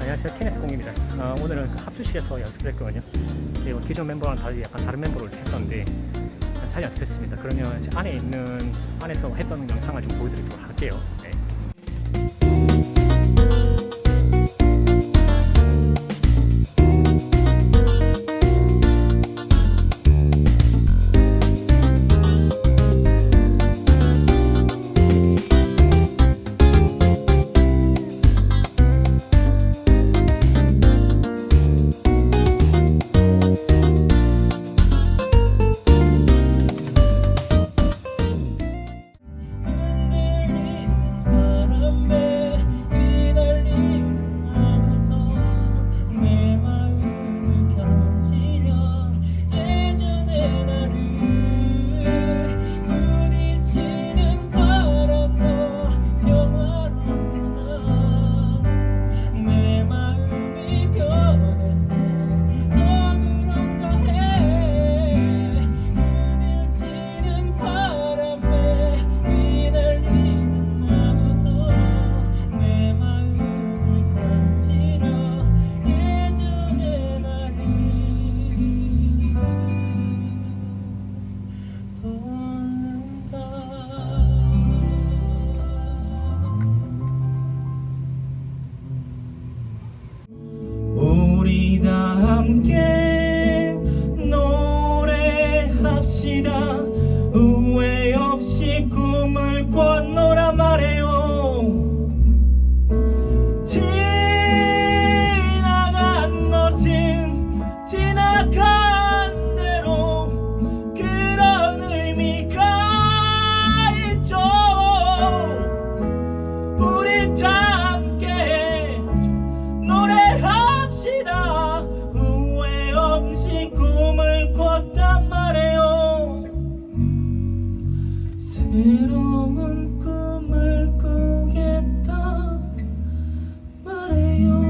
안녕하세요. 케네스 공입니다. 어, 오늘은 그 합주실에서 연습을 했거든요. 그리고 기존 멤버랑 달리 약간 다른 멤버로 했었는데 잘 연습했습니다. 그러면 제 안에 있는 안에서 했던 영상을 좀 보여드리도록 할게요. 네. 함께 노래합시다. 후회 없이 꿈을 꿨노 새로운 꿈을 꾸겠다 말해요.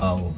아우.